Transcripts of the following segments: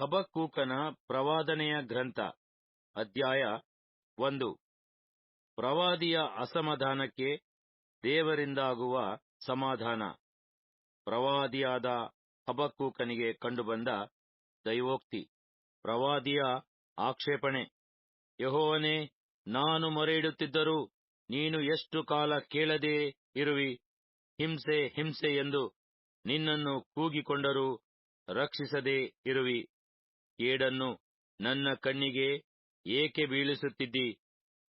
ಹಬಕ್ಕೂಕನ ಪ್ರವಾದನೆಯ ಗ್ರಂಥ, ಅಧ್ಯಾಯ ಒಂದು. ಪ್ರವಾದಿಯ ಅಸಮಾಧಾನಕ್ಕೆ ದೇವರಿಂದಾಗುವ ಸಮಾಧಾನ. ಪ್ರವಾದಿಯಾದ ಹಬಕ್ಕೂಕನಿಗೆ ಕಂಡುಬಂದ ದೈವೋಕ್ತಿ. ಪ್ರವಾದಿಯ ಆಕ್ಷೇಪಣೆ. ಯಹೋವನೇ, ನಾನು ಮೊರೆಯಿಡುತ್ತಿದ್ದರೂ ನೀನು ಎಷ್ಟು ಕಾಲ ಕೇಳದೇ ಇರುವಿ? ಹಿಂಸೆ ಹಿಂಸೆ ಎಂದು ನಿನ್ನನ್ನು ಕೂಗಿಕೊಂಡರೂ ರಕ್ಷಿಸದೇ ಇರುವಿ. ಕೇಡನ್ನು ನನ್ನ ಕಣ್ಣಿಗೆ ಏಕೆ ಬೀಳಿಸುತ್ತಿದ್ದಿ?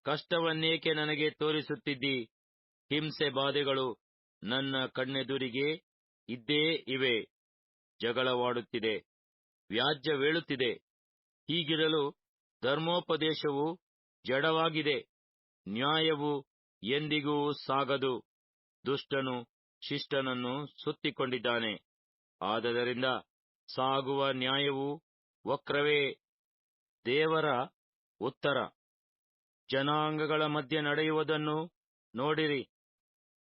ಕಷ್ಟವನ್ನೇಕೆ ನನಗೆ ತೋರಿಸುತ್ತಿದ್ದಿ? ಹಿಂಸೆ ಬಾಧೆಗಳು ನನ್ನ ಕಣ್ಣೆದುರಿಗೆ ಇದ್ದೇ ಇವೆ. ಜಗಳವಾಡುತ್ತಿದೆ ವ್ಯಾಜ್ಯವೇಳುತ್ತಿದೆ ಹೀಗಿರಲು ಧರ್ಮೋಪದೇಶವು ಜಡವಾಗಿದೆ, ನ್ಯಾಯವು ಎಂದಿಗೂ ಸಾಗದು. ದುಷ್ಟನು ಶಿಷ್ಟನನ್ನು ಸುತ್ತಿಕೊಂಡಿದ್ದಾನೆ. ಆದದರಿಂದ ಸಾಗುವ ನ್ಯಾಯವು ವಕ್ರವೇ ದೇವರ ಉತ್ತರ. ಜನಾಂಗಗಳ ಮಧ್ಯೆ ನಡೆಯುವುದನ್ನು ನೋಡಿರಿ,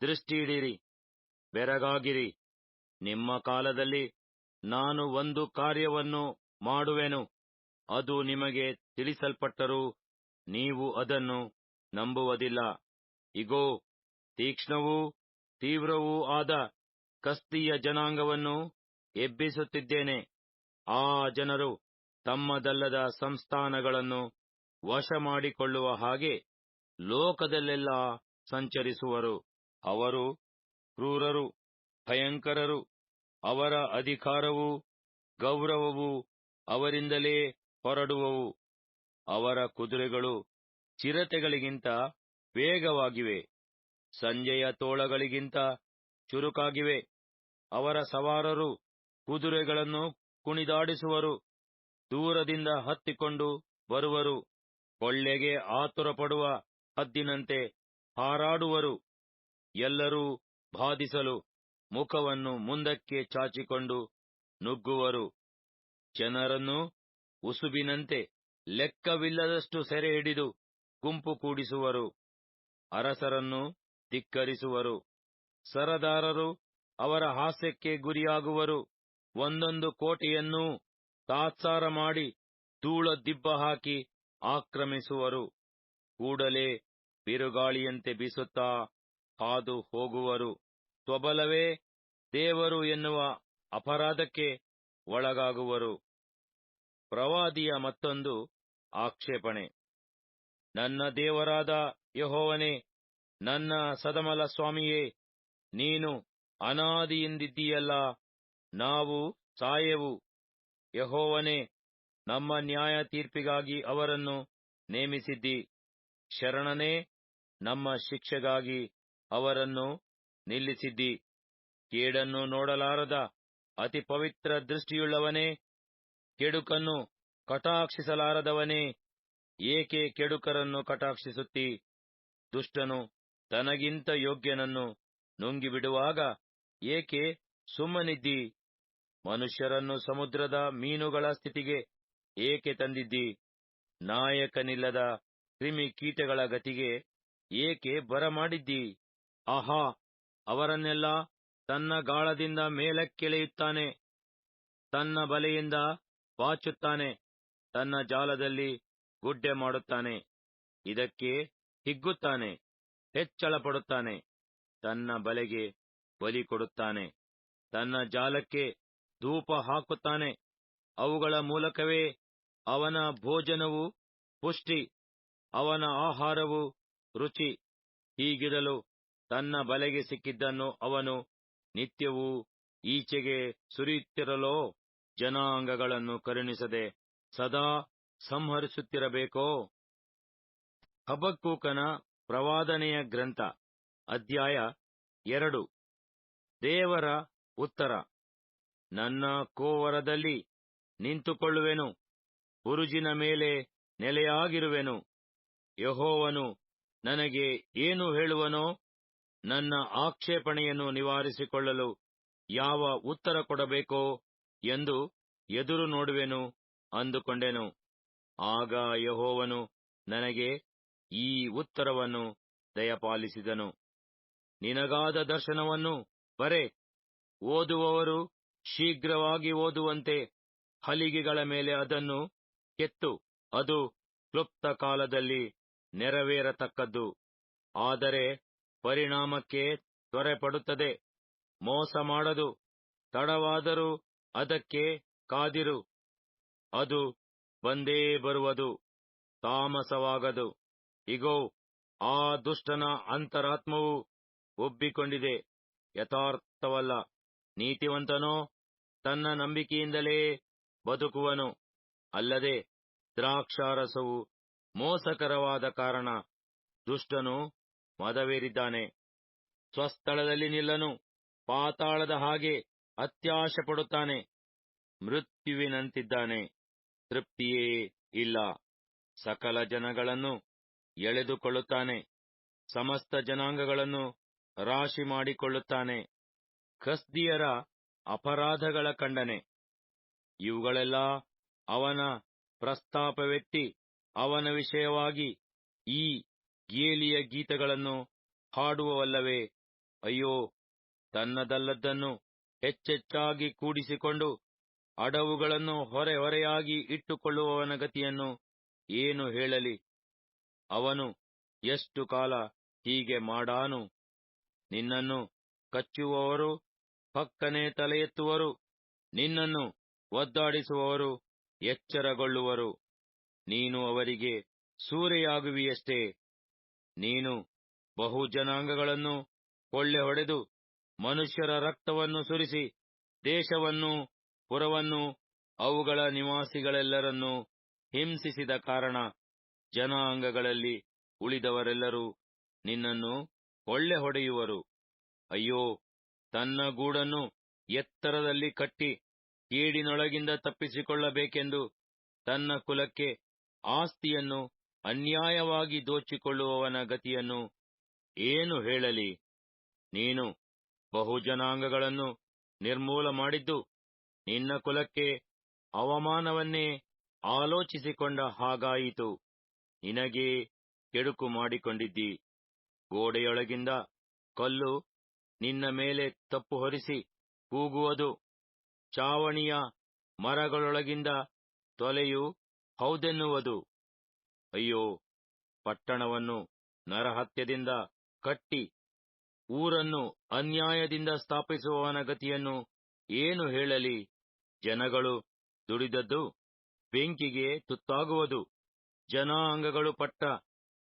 ದೃಷ್ಟಿಯಿಡಿರಿ, ಬೆರಗಾಗಿರಿ. ನಿಮ್ಮ ಕಾಲದಲ್ಲಿ ನಾನು ಒಂದು ಕಾರ್ಯವನ್ನು ಮಾಡುವೆನು, ಅದು ನಿಮಗೆ ತಿಳಿಸಲ್ಪಟ್ಟರೂ ನೀವು ಅದನ್ನು ನಂಬುವುದಿಲ್ಲ. ಇಗೋ, ತೀಕ್ಷ್ಣವೂ ತೀವ್ರವೂ ಆದ ಕಸ್ತಿಯ ಜನಾಂಗವನ್ನು ಎಬ್ಬಿಸುತ್ತಿದ್ದೇನೆ. ಆ ಜನರು ತಮ್ಮದಲ್ಲದ ಸಂಸ್ಥಾನಗಳನ್ನು ವಶ ಮಾಡಿಕೊಳ್ಳುವ ಹಾಗೆ ಲೋಕದಲ್ಲೆಲ್ಲ ಸಂಚರಿಸುವರು. ಅವರು ಕ್ರೂರರು, ಭಯಂಕರರು, ಅವರ ಅಧಿಕಾರವೂ ಗೌರವವೂ ಅವರಿಂದಲೇ ಹೊರಡುವವು. ಅವರ ಕುದುರೆಗಳು ಚಿರತೆಗಳಿಗಿಂತ ವೇಗವಾಗಿವೆ. ಸಂಜೆಯ ತೋಳಗಳಿಗಿಂತ ಚುರುಕಾಗಿವೆ. ಅವರ ಸವಾರರು ಕುದುರೆಗಳನ್ನು ಕುಣಿದಾಡಿಸುವರು. ದೂರದಿಂದ ಹತ್ತಿಕೊಂಡು ಬರುವರು. ಕೊಳ್ಳೆಗೆ ಆತುರಪಡುವ ಹದ್ದಿನಂತೆ ಹಾರಾಡುವರು. ಎಲ್ಲರೂ ಬಾಧಿಸಲು ಮುಖವನ್ನು ಮುಂದಕ್ಕೆ ಚಾಚಿಕೊಂಡು ನುಗ್ಗುವರು. ಜನರನ್ನು ಉಸುಬಿನಂತೆ ಲೆಕ್ಕವಿಲ್ಲದಷ್ಟು ಸೆರೆ ಹಿಡಿದು ಗುಂಪು ಕೂಡಿಸುವರು. ಅರಸರನ್ನು ಧಿಕ್ಕರಿಸುವರು. ಸರದಾರರು ಅವರ ಹಾಸ್ಯಕ್ಕೆ ಗುರಿಯಾಗುವರು. ಒಂದೊಂದು ಕೋಟೆಯನ್ನೂ ತಾತ್ಸಾರ ಮಾಡಿ ಧೂಳ ದಿಬ್ಬ ಹಾಕಿ ಆಕ್ರಮಿಸುವರು. ಕೂಡಲೇ ಬಿರುಗಾಳಿಯಂತೆ ಬೀಸುತ್ತಾ ಹಾದು ಹೋಗುವರು. ತ್ವಬಲವೇ ದೇವರು ಎನ್ನುವ ಅಪರಾಧಕ್ಕೆ ಒಳಗಾಗುವರು. ಪ್ರವಾದಿಯ ಮತ್ತೊಂದು ಆಕ್ಷೇಪಣೆ. ನನ್ನ ದೇವರಾದ ಯಹೋವನೇ, ನನ್ನ ಸದಮಲ ಸ್ವಾಮಿಯೇ, ನೀನು ಅನಾದಿಯಿಂದಿದ್ದೀಯಲ್ಲ, ನಾವು ಸಾಯೆವು. ಯಹೋವನೇ, ನಮ್ಮ ನ್ಯಾಯ ತೀರ್ಪಿಗಾಗಿ ಅವರನ್ನು ನೇಮಿಸಿದ್ದಿ. ಶರಣನೇ, ನಮ್ಮ ಶಿಕ್ಷೆಗಾಗಿ ಅವರನ್ನು ನಿಲ್ಲಿಸಿದ್ದಿ. ಕೇಡನ್ನು ನೋಡಲಾರದ ಅತಿ ಪವಿತ್ರ ದೃಷ್ಟಿಯುಳ್ಳವನೇ, ಕೆಡುಕನ್ನು ಕಟಾಕ್ಷಿಸಲಾರದವನೇ. ಏಕೆ ಕೆಡುಕರನ್ನು ಕಟಾಕ್ಷಿಸುತ್ತಿ? ದುಷ್ಟನು ತನಗಿಂತ ಯೋಗ್ಯನನ್ನು ನುಂಗಿಬಿಡುವಾಗ ಏಕೆ ಸುಮ್ಮನಿದ್ದಿ? ಮನುಷ್ಯರನ್ನು ಸಮುದ್ರದ ಮೀನುಗಳ ಸ್ಥಿತಿಗೆ ಏಕೆ ತಂದಿದ್ದಿ? ನಾಯಕನಿಲ್ಲದ ಕ್ರಿಮಿ ಕೀಟಗಳ ಗತಿಗೆ ಏಕೆ ಬರಮಾಡಿದ್ದಿ ಆಹಾ, ಅವರನ್ನೆಲ್ಲ ತನ್ನ ಗಾಳದಿಂದ ಮೇಲಕ್ಕೆಳೆಯುತ್ತಾನೆ. ತನ್ನ ಬಲೆಯಿಂದ ಬಾಚುತ್ತಾನೆ ತನ್ನ ಜಾಲದಲ್ಲಿ ಗುಡ್ಡೆ ಮಾಡುತ್ತಾನೆ. ಇದಕ್ಕೆ ಹಿಗ್ಗುತ್ತಾನೆ, ಹೆಚ್ಚಳಪಡುತ್ತಾನೆ. ತನ್ನ ಬಲೆಗೆ ಬಲಿ ಕೊಡುತ್ತಾನೆ. ತನ್ನ ಜಾಲಕ್ಕೆ ಧೂಪ ಹಾಕುತ್ತಾನೆ. ಅವುಗಳ ಮೂಲಕವೇ ಅವನ ಭೋಜನವು ಪುಷ್ಟಿ, ಅವನ ಆಹಾರವು ರುಚಿ. ಹೀಗಿರಲು ತನ್ನ ಬಲೆಗೆ ಸಿಕ್ಕಿದ್ದನ್ನು ಅವನು ನಿತ್ಯವೂ ಈಚೆಗೆ ಸುರಿಯುತ್ತಿರಲೋ? ಜನಾಂಗಗಳನ್ನು ಕರುಣಿಸದೆ ಸದಾ ಸಂಹರಿಸುತ್ತಿರಬೇಕೋ? ಹಬಕ್ಕೂಕನ ಪ್ರವಾದನೆಯ ಗ್ರಂಥ, ಅಧ್ಯಾಯ ಎರಡು. ದೇವರ ಉತ್ತರ. ನನ್ನ ಕೋವರದಲ್ಲಿ ನಿಂತುಕೊಳ್ಳುವೆನು. ಬುರುಜಿನ ಮೇಲೆ ನೆಲೆಯಾಗಿರುವೆನು. ಯಹೋವನು ನನಗೆ ಏನು ಹೇಳುವನೋ ನನ್ನ ಆಕ್ಷೇಪಣೆಯನ್ನು ನಿವಾರಿಸಿಕೊಳ್ಳಲು ಯಾವ ಉತ್ತರ ಕೊಡಬೇಕೋ ಎಂದು ಎದುರು ನೋಡುವೆನು ಅಂದುಕೊಂಡೆನು. ಆಗ ಯಹೋವನು ನನಗೆ ಈ ಉತ್ತರವನ್ನು ದಯಪಾಲಿಸಿದನು. ನಿನಗಾದ ದರ್ಶನವನ್ನು ಬರೆ. ಓದುವವರು ಶೀಘ್ರವಾಗಿ ಓದುವಂತೆ ಹಲಿಗೆಗಳ ಮೇಲೆ ಅದನ್ನು ಕೆತ್ತು. ಅದು ಕ್ಲುಪ್ತ ಕಾಲದಲ್ಲಿ ನೆರವೇರತಕ್ಕದ್ದು. ಆದರೆ ಪರಿಣಾಮಕ್ಕೆ ತ್ವರೆಪಡುತ್ತದೆ. ಮೋಸ ಮಾಡದು. ತಡವಾದರೂ ಅದಕ್ಕೆ ಕಾದಿರು. ಅದು ಬಂದೇ ಬರುವುದು. ತಾಮಸವಾಗದು. ಇಗೋ, ಆ ದುಷ್ಟನ ಅಂತರಾತ್ಮವು ಒಬ್ಬಿಕೊಂಡಿದೆ. ಯಥಾರ್ಥವಲ್ಲ. ನೀತಿವಂತನೋ ತನ್ನ ನಂಬಿಕೆಯಿಂದಲೇ ಬದುಕುವನು. ಅಲ್ಲದೆ ದ್ರಾಕ್ಷಾರಸವು ಮೋಸಕರವಾದ ಕಾರಣ ದುಷ್ಟನು ಮದವೇರಿದ್ದಾನೆ. ಸ್ವಸ್ಥಳದಲ್ಲಿ ನಿಲ್ಲನು, ಪಾತಾಳದ ಹಾಗೆ ಅತ್ಯಾಶ ಪಡುತ್ತಾನೆ ಮೃತ್ಯುವಿನಂತಿದ್ದಾನೆ, ತೃಪ್ತಿಯೇ ಇಲ್ಲ. ಸಕಲ ಜನಗಳನ್ನು ಎಳೆದುಕೊಳ್ಳುತ್ತಾನೆ, ಸಮಸ್ತ ಜನಾಂಗಗಳನ್ನು ರಾಶಿ ಮಾಡಿಕೊಳ್ಳುತ್ತಾನೆ. ಕಸ್ದಿಯರ ಅಪರಾಧಗಳ ಖಂಡನೆ. ಇವುಗಳೆಲ್ಲ ಅವನ ಪ್ರಸ್ತಾಪವೆತ್ತಿ ಅವನ ವಿಷಯವಾಗಿ ಈ ಗೇಲಿಯ ಗೀತಗಳನ್ನು ಹಾಡುವವಲ್ಲವೇ? ಅಯ್ಯೋ, ತನ್ನದಲ್ಲದ್ದನ್ನು ಹೆಚ್ಚೆಚ್ಚಾಗಿ ಕೂಡಿಸಿಕೊಂಡು ಅಡವುಗಳನ್ನು ಹೊರೆ ಹೊರೆಯಾಗಿ ಇಟ್ಟುಕೊಳ್ಳುವವನ ಗತಿಯನ್ನು ಏನು ಹೇಳಲಿ? ಅವನು ಎಷ್ಟು ಕಾಲ ಹೀಗೆ ಮಾಡಾನು? ನಿನ್ನನ್ನು ಕಚ್ಚುವವರು ಪಕ್ಕನೆ ತಲೆ ಎತ್ತುವರು. ನಿನ್ನನ್ನು ಒದ್ದಾಡಿಸುವವರು, ಎಚ್ಚರಗೊಳ್ಳುವರು. ನೀನು ಅವರಿಗೆ ಸೂರೆಯಾಗುವಿಯಷ್ಟೇ. ನೀನು ಬಹು ಜನಾಂಗಗಳನ್ನು ಕೊಳ್ಳೆ ಹೊಡೆದು ಮನುಷ್ಯರ ರಕ್ತವನ್ನು ಸುರಿಸಿ, ದೇಶವನ್ನು, ಪುರವನ್ನು, ಅವುಗಳ ನಿವಾಸಿಗಳೆಲ್ಲರನ್ನೂ ಹಿಂಸಿಸಿದ ಕಾರಣ ಜನಾಂಗಗಳಲ್ಲಿ ಉಳಿದವರೆಲ್ಲರೂ ನಿನ್ನನ್ನು ಕೊಳ್ಳೆ ಹೊಡೆಯುವರು. ಅಯ್ಯೋ ತನ್ನ ಗೂಡನ್ನು ಎತ್ತರದಲ್ಲಿ ಕಟ್ಟಿ ಕೇಡಿನೊಳಗಿಂದ ತಪ್ಪಿಸಿಕೊಳ್ಳಬೇಕೆಂದು ತನ್ನ ಕುಲಕ್ಕೆ ಆಸ್ತಿಯನ್ನು ಅನ್ಯಾಯವಾಗಿ ದೋಚಿಕೊಳ್ಳುವವನ ಗತಿಯನ್ನು ಏನು ಹೇಳಲಿ? ನೀನು ಬಹುಜನಾಂಗಗಳನ್ನು ನಿರ್ಮೂಲ ಮಾಡಿದ್ದು ನಿನ್ನ ಕುಲಕ್ಕೆ ಅವಮಾನವನ್ನೇ ಆಲೋಚಿಸಿಕೊಂಡ ಹಾಗಾಯಿತು. ನಿನಗೇ ಕೆಡುಕು ಮಾಡಿಕೊಂಡಿದ್ದಿ. ಗೋಡೆಯೊಳಗಿಂದ ಕಲ್ಲು ನಿನ್ನ ಮೇಲೆ ತಪ್ಪು ಹೊರಿಸಿ ಕೂಗುವುದು. ಚಾವಣಿಯ ಮರಗಳೊಳಗಿಂದ ತೊಲೆಯು ಹೌದೆನ್ನುವುದು. ಅಯ್ಯೋ, ಪಟ್ಟಣವನ್ನು ನರಹತ್ಯದಿಂದ ಕಟ್ಟಿ, ಊರನ್ನು ಅನ್ಯಾಯದಿಂದ ಸ್ಥಾಪಿಸುವವನ ಗತಿಯನ್ನು ಏನು ಹೇಳಲಿ? ಜನಗಳು ದುಡಿದದ್ದು ಬೆಂಕಿಗೆ ತುತ್ತಾಗುವುದು. ಜನಾಂಗಗಳು ಪಟ್ಟ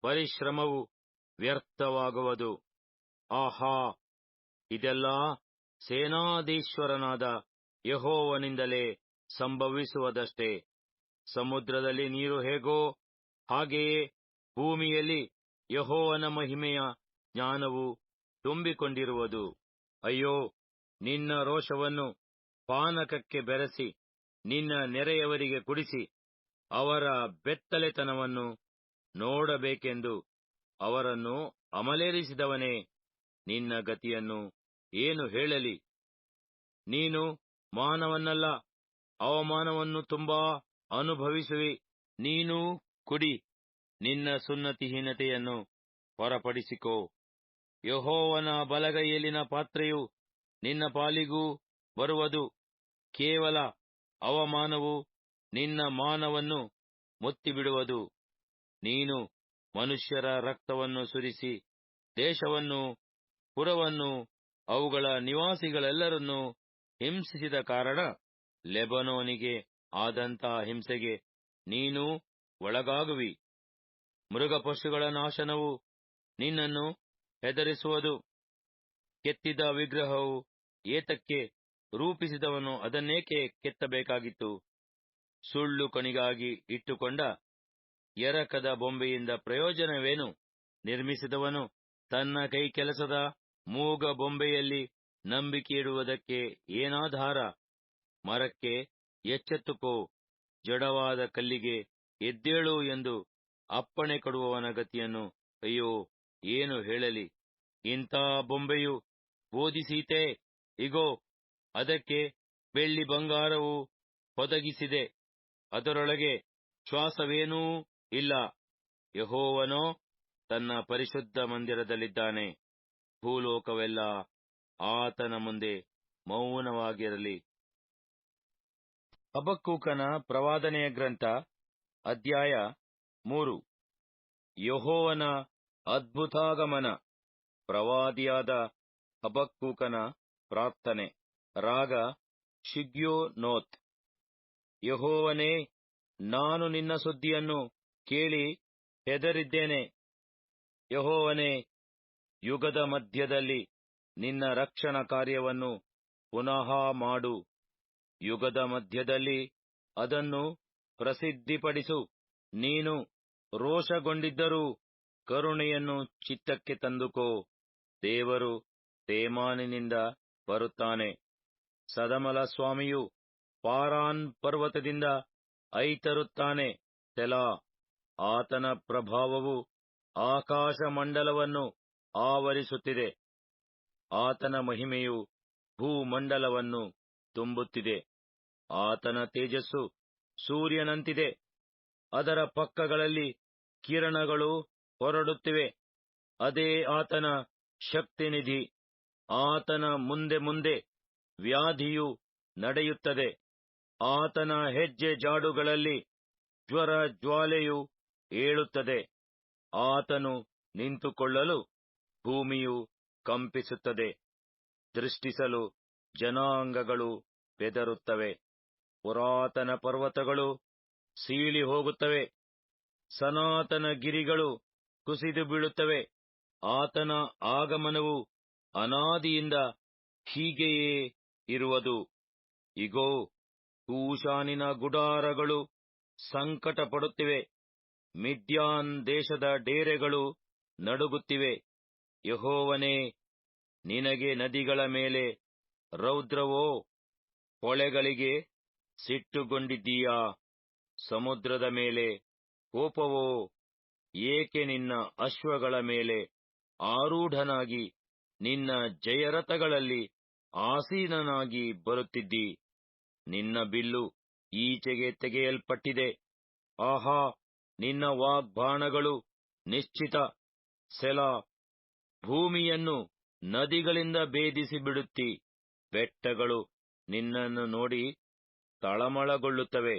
ಪರಿಶ್ರಮವು ವ್ಯರ್ಥವಾಗುವುದು. ಆಹಾ! ಇದೆಲ್ಲ ಸೇನಾಧೀಶ್ವರನಾದ ಯಹೋವನಿಂದಲೇ ಸಂಭವಿಸುವುದಷ್ಟೇ. ಸಮುದ್ರದಲ್ಲಿ ನೀರು ಹೇಗೋ ಹಾಗೆಯೇ ಭೂಮಿಯಲ್ಲಿ ಯಹೋವನ ಮಹಿಮೆಯ ಜ್ಞಾನವು ತುಂಬಿಕೊಂಡಿರುವುದು. ಅಯ್ಯೋ, ನಿನ್ನ ರೋಷವನ್ನು ಪಾನಕಕ್ಕೆ ಬೆರೆಸಿ, ನಿನ್ನ ನೆರೆಯವರಿಗೆ ಕುಡಿಸಿ, ಅವರ ಬೆತ್ತಲೆತನವನ್ನು ನೋಡಬೇಕೆಂದು ಅವರನ್ನು ಅಮಲೇರಿಸಿದವನೇ ನಿನ್ನ ಗತಿಯನ್ನು. ಏನು ಹೇಳಲಿ? ನೀನು ಮಾನವನ್ನಲ್ಲ ಅವಮಾನವನ್ನು ತುಂಬಾ ಅನುಭವಿಸುವಿ. ನೀನೂ ಕುಡಿ, ನಿನ್ನ ಸುನ್ನತಿಹೀನತೆಯನ್ನು ಹೊರಪಡಿಸಿಕೋ. ಯಹೋವನ ಬಲಗೈಯಲ್ಲಿನ ಪಾತ್ರೆಯು ನಿನ್ನ ಪಾಲಿಗೂ ಬರುವುದು. ಕೇವಲ ಅವಮಾನವು ನಿನ್ನ ಮಾನವನ್ನು ಮುತ್ತಿಬಿಡುವುದು. ನೀನು ಮನುಷ್ಯರ ರಕ್ತವನ್ನು ಸುರಿಸಿ, ದೇಶವನ್ನು, ಪುರವನ್ನು ಅವುಗಳ ನಿವಾಸಿಗಳೆಲ್ಲರನ್ನೂ ಹಿಂಸಿಸಿದ ಕಾರಣ ಲೆಬನೋನಿಗೆ ಆದಂತಹ ಹಿಂಸೆಗೆ ನೀನು ಒಳಗಾಗುವಿ. ಮೃಗಪಶುಗಳ ನಾಶನವು ನಿನ್ನನ್ನು ಹೆದರಿಸುವುದು. ಕೆತ್ತಿದ ವಿಗ್ರಹವು ಏತಕ್ಕೆ ರೂಪಿಸಿದವನು ಅದನ್ನೇಕೆ ಕೆತ್ತಬೇಕಾಗಿತ್ತು? ಸುಳ್ಳು ಕಣಿಗಾಗಿ ಇಟ್ಟುಕೊಂಡ ಎರಕದ ಬೊಂಬೆಯಿಂದ ಪ್ರಯೋಜನವೇನು? ನಿರ್ಮಿಸಿದವನು ತನ್ನ ಕೈ ಕೆಲಸದ ಮೂಗ ಬೊಂಬೆಯಲ್ಲಿ ನಂಬಿಕೆ ಇಡುವುದಕ್ಕೆ ಏನಾಧಾರ? ಮರಕ್ಕೆ ಎಚ್ಚೆತ್ತುಕೋ, ಜಡವಾದ ಕಲ್ಲಿಗೆ ಎದ್ದೇಳು ಎಂದು ಅಪ್ಪಣೆ ಕೊಡುವವನ ಗತಿಯನ್ನು ಅಯ್ಯೋ, ಏನು ಹೇಳಲಿ? ಇಂಥ ಬೊಂಬೆಯು ಬೋಧಿಸೀತೆ? ಇಗೋ, ಅದಕ್ಕೆ ಬೆಳ್ಳಿ ಬಂಗಾರವು ಒದಗಿಸಿದೆ. ಅದರೊಳಗೆ ಶ್ವಾಸವೇನೂ ಇಲ್ಲ. ಯಹೋವನೋ ತನ್ನ ಪರಿಶುದ್ಧ ಮಂದಿರದಲ್ಲಿದ್ದಾನೆ. ಭೂಲೋಕವೆಲ್ಲ ಆತನ ಮುಂದೆ ಮೌನವಾಗಿರಲಿ. ಅಬಕ್ಕೂಕನ ಪ್ರವಾದನೆಯ ಗ್ರಂಥ, ಅಧ್ಯಾಯ ಮೂರು. ಯಹೋವನ ಅದ್ಭುತಾಗಮನ, ಪ್ರವಾದಿಯಾದ ಹಬಕ್ಕೂಕನ ಪ್ರಾರ್ಥನೆ, ರಾಗ ಶಿಗ್ಯೋನೋತ್. ಯಹೋವನೇ, ನಾನು ನಿನ್ನ ಸುದ್ದಿಯನ್ನು ಕೇಳಿ ಹೆದರಿದ್ದೇನೆ. ಯಹೋವನೇ ಯುಗದ ಮಧ್ಯದಲ್ಲಿ ನಿನ್ನ ರಕ್ಷಣಾ ಕಾರ್ಯವನ್ನು ಪುನಃ ಮಾಡು. ಯುಗದ ಮಧ್ಯದಲ್ಲಿ ಅದನ್ನು ಪ್ರಸಿದ್ಧಿಪಡಿಸು. ನೀನು ರೋಷಗೊಂಡಿದ್ದರೂ ಕರುಣೆಯನ್ನು ಚಿತ್ತಕ್ಕೆ ತಂದುಕೋ. ದೇವರು ತೇಮಾನಿನಿಂದ ಬರುತ್ತಾನೆ. ಸದಮಲ ಸ್ವಾಮಿಯು ಪಾರಾನ್ ಪರ್ವತದಿಂದ ಐತರುತ್ತಾನೆ. ತೆಲಾ, ಆತನ ಪ್ರಭಾವವು ಆಕಾಶಮಂಡಲವನ್ನು ಆವರಿಸುತ್ತಿದೆ. ಆತನ ಮಹಿಮೆಯು ಭೂಮಂಡಲವನ್ನು ತುಂಬುತ್ತಿದೆ. ಆತನ ತೇಜಸ್ಸು ಸೂರ್ಯನಂತಿದೆ. ಅದರ ಪಕ್ಕಗಳಲ್ಲಿ ಕಿರಣಗಳು ಹೊರಡುತ್ತಿವೆ. ಅದೇ ಆತನ ಶಕ್ತಿನಿಧಿ. ಆತನ ಮುಂದೆ ಮುಂದೆ ವ್ಯಾಧಿಯು ನಡೆಯುತ್ತದೆ. ಆತನ ಹೆಜ್ಜೆ ಜಾಡುಗಳಲ್ಲಿ ಜ್ವರ ಜ್ವಾಲೆಯು ಏಳುತ್ತದೆ. ಆತನು ನಿಂತುಕೊಳ್ಳಲು ಭೂಮಿಯು ಕಂಪಿಸುತ್ತದೆ. ದೃಷ್ಟಿಸಲು ಜನಾಂಗಗಳು ಬೆದರುತ್ತವೆ. ಪುರಾತನ ಪರ್ವತಗಳು ಸೀಳಿ ಹೋಗುತ್ತವೆ. ಸನಾತನ ಗಿರಿಗಳು ಕುಸಿದು ಬೀಳುತ್ತವೆ. ಆತನ ಆಗಮನವು ಅನಾದಿಯಿಂದ ಹೀಗೆಯೇ ಇರುವುದು. ಇಗೋ ಕೂಶಾನಿನ ಗುಡಾರಗಳು ಸಂಕಟ ಪಡುತ್ತಿವೆ ಮಿದ್ಯಾನ್ ದೇಶದ ಡೇರೆಗಳು ನಡುಗುತ್ತಿವೆ. ಯಹೋವನೇ, ನಿನಗೆ ನದಿಗಳ ಮೇಲೆ ರೌದ್ರವೋ ಹೊಳೆಗಳಿಗೆ ಸಿಟ್ಟುಗೊಂಡಿದ್ದೀಯಾ? ಸಮುದ್ರದ ಮೇಲೆ ಕೋಪವೋ? ಏಕೆ ನಿನ್ನ ಅಶ್ವಗಳ ಮೇಲೆ ಆರೂಢನಾಗಿ ನಿನ್ನ ಜಯರಥಗಳಲ್ಲಿ ಆಸೀನನಾಗಿ ಬರುತ್ತಿದ್ದಿ? ನಿನ್ನ ಬಿಲ್ಲು ಈಚೆಗೆ ತೆಗೆಯಲ್ಪಟ್ಟಿದೆ. ಆಹಾ, ನಿನ್ನ ವಾಗ್ಬಾಣಗಳು ನಿಶ್ಚಿತ. ಸೆಲಾ ಭೂಮಿಯನ್ನು ನದಿಗಳಿಂದ ಭೇದಿಸಿ ಬಿಡುತ್ತಿ ಬೆಟ್ಟಗಳು ನಿನ್ನನ್ನು ನೋಡಿ ತಳಮಳಗೊಳ್ಳುತ್ತವೆ.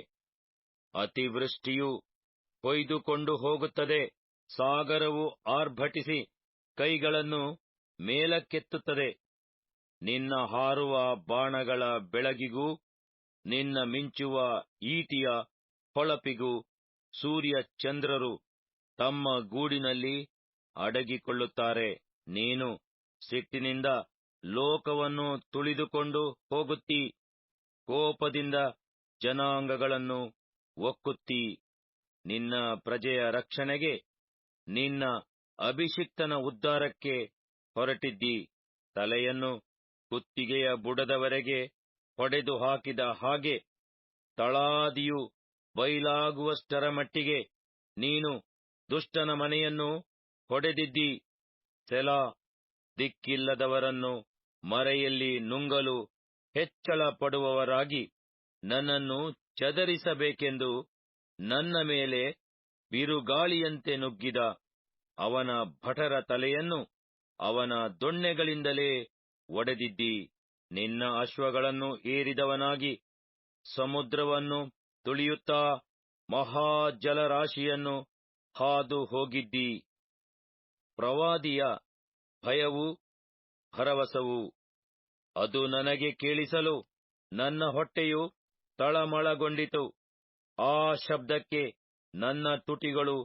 ಅತಿವೃಷ್ಟಿಯು ಕೊಯ್ದುಕೊಂಡು ಹೋಗುತ್ತದೆ, ಸಾಗರವು ಆರ್ಭಟಿಸಿ ಕೈಗಳನ್ನು ಮೇಲಕ್ಕೆತ್ತುತ್ತದೆ. ನಿನ್ನ ಹಾರುವ ಬಾಣಗಳ ಬೆಳಗಿಗೂ, ನಿನ್ನ ಮಿಂಚುವ ಈಟಿಯ ಹೊಳಪಿಗೂ ಸೂರ್ಯ ಚಂದ್ರರು ತಮ್ಮ ಗೂಡಿನಲ್ಲಿ ಅಡಗಿಕೊಳ್ಳುತ್ತಾರೆ. ನೀನು ಸಿಟ್ಟಿನಿಂದ ಲೋಕವನ್ನು ತುಳಿದುಕೊಂಡು ಹೋಗುತ್ತಿ, ಕೋಪದಿಂದ ಜನಾಂಗಗಳನ್ನು ಒಕ್ಕುತ್ತಿ, ನಿನ್ನ ಪ್ರಜೆಯ ರಕ್ಷಣೆಗೆ ನಿನ್ನ ಅಭಿಷಿಕ್ತನ ಉದ್ಧಾರಕ್ಕೆ ಹೊರಟಿದ್ದಿ, ತಲೆಯನ್ನು ಕುತ್ತಿಗೆಯ ಬುಡದವರೆಗೆ ಹೊಡೆದು ಹಾಕಿದ ಹಾಗೆ ತಳಾದಿಯು ಬಯಲಾಗುವಷ್ಟರ ಮಟ್ಟಿಗೆ ನೀನು ದುಷ್ಟನ ಮನೆಯನ್ನು ಹೊಡೆದಿದ್ದಿ. ಸೆಲಾ ದಿಕ್ಕಿಲ್ಲದವರನ್ನು ಮರೆಯಲ್ಲಿ ನುಂಗಲು ಹೆಚ್ಚಳ ಪಡುವವರಾಗಿ ನನ್ನನ್ನು ಚದರಿಸಬೇಕೆಂದು ನನ್ನ ಮೇಲೆ ಬಿರುಗಾಳಿಯಂತೆ ನುಗ್ಗಿದ ಅವನ ಭಟರ ತಲೆಯನ್ನು ಅವನ ದೊಣ್ಣೆಗಳಿಂದಲೇ ಒಡೆದಿದ್ದಿ. ನಿನ್ನ ಅಶ್ವಗಳನ್ನು ಏರಿದವನಾಗಿ ಸಮುದ್ರವನ್ನು ತುಳಿಯುತ್ತಾ ಮಹಾಜಲರಾಶಿಯನ್ನು ಹಾದು ಹೋಗಿದ್ದಿ. ಪ್ರವಾದಿಯ ಭಯವು, ಭರವಸವು ಅದು ನನಗೆ ಕೇಳಿಸಲು ನನ್ನ ಹೊಟ್ಟೆಯು ತಳಮಳಗೊಂಡಿತು. ಆ ಶಬ್ದಕ್ಕೆ ನನ್ನ ತುಟಿಗಳು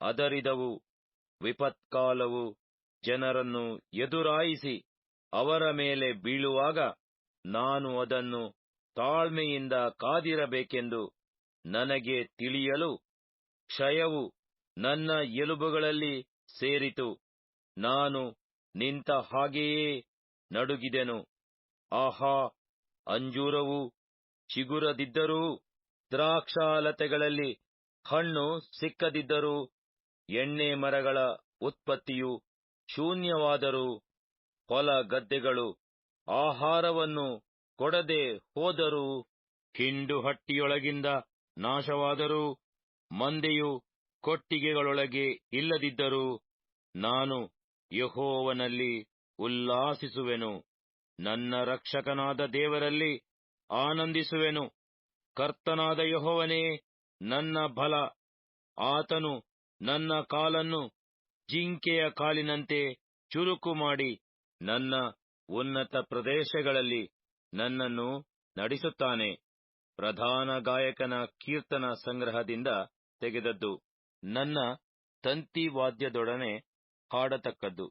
ಅದರಿದವು. ವಿಪತ್ಕಾಲವು ಜನರನ್ನು ಎದುರಾಯಿಸಿ ಅವರ ಮೇಲೆ ಬೀಳುವಾಗ ನಾನು ಅದನ್ನು ತಾಳ್ಮೆಯಿಂದ ಕಾದಿರಬೇಕೆಂದು ನನಗೆ ತಿಳಿಯಲು ಕ್ಷಯವು ನನ್ನ ಎಲುಬುಗಳಲ್ಲಿ ಸೇರಿತು. ನಾನು ನಿಂತ ಹಾಗೆಯೇ ನಡುಗಿದೆನು. ಆಹಾ, ಅಂಜೂರವು ಚಿಗುರದಿದ್ದರೂ, ದ್ರಾಕ್ಷಾಲತೆಗಳಲ್ಲಿ ಹಣ್ಣು ಸಿಕ್ಕದಿದ್ದರೂ, ಎಣ್ಣೆ ಮರಗಳ ಉತ್ಪತ್ತಿಯು ಶೂನ್ಯವಾದರೂ ಹೊಲ ಗದ್ದೆಗಳು ಆಹಾರವನ್ನು ಕೊಡದೆ ಹೋದರೂ ಕಿಂಡುಹಟ್ಟಿಯೊಳಗಿಂದ ನಾಶವಾದರೂ, ಮಂದೆಯು ಕೊಟ್ಟಿಗೆಗಳೊಳಗೆ ಇಲ್ಲದಿದ್ದರೂ ನಾನು ಯಹೋವನಲ್ಲಿ ಉಲ್ಲಾಸಿಸುವೆನು. ನನ್ನ ರಕ್ಷಕನಾದ ದೇವರಲ್ಲಿ ಆನಂದಿಸುವೆನು. ಕರ್ತನಾದ ಯಹೋವನೇ, ನನ್ನ ಬಲ. ಆತನು ನನ್ನ ಕಾಲನ್ನು ಜಿಂಕೆಯ ಕಾಲಿನಂತೆ ಚುರುಕು ಮಾಡಿ ನನ್ನ ಉನ್ನತ ಪ್ರದೇಶಗಳಲ್ಲಿ ನನ್ನನ್ನು ನಡೆಸುತ್ತಾನೆ. ಪ್ರಧಾನ ಗಾಯಕನ ಕೀರ್ತನ ಸಂಗ್ರಹದಿಂದ ತೆಗೆದದ್ದು. ನನ್ನ ತಂತಿ ವಾದ್ಯದೊಡನೆ ಹಾಡತಕ್ಕದ್ದು.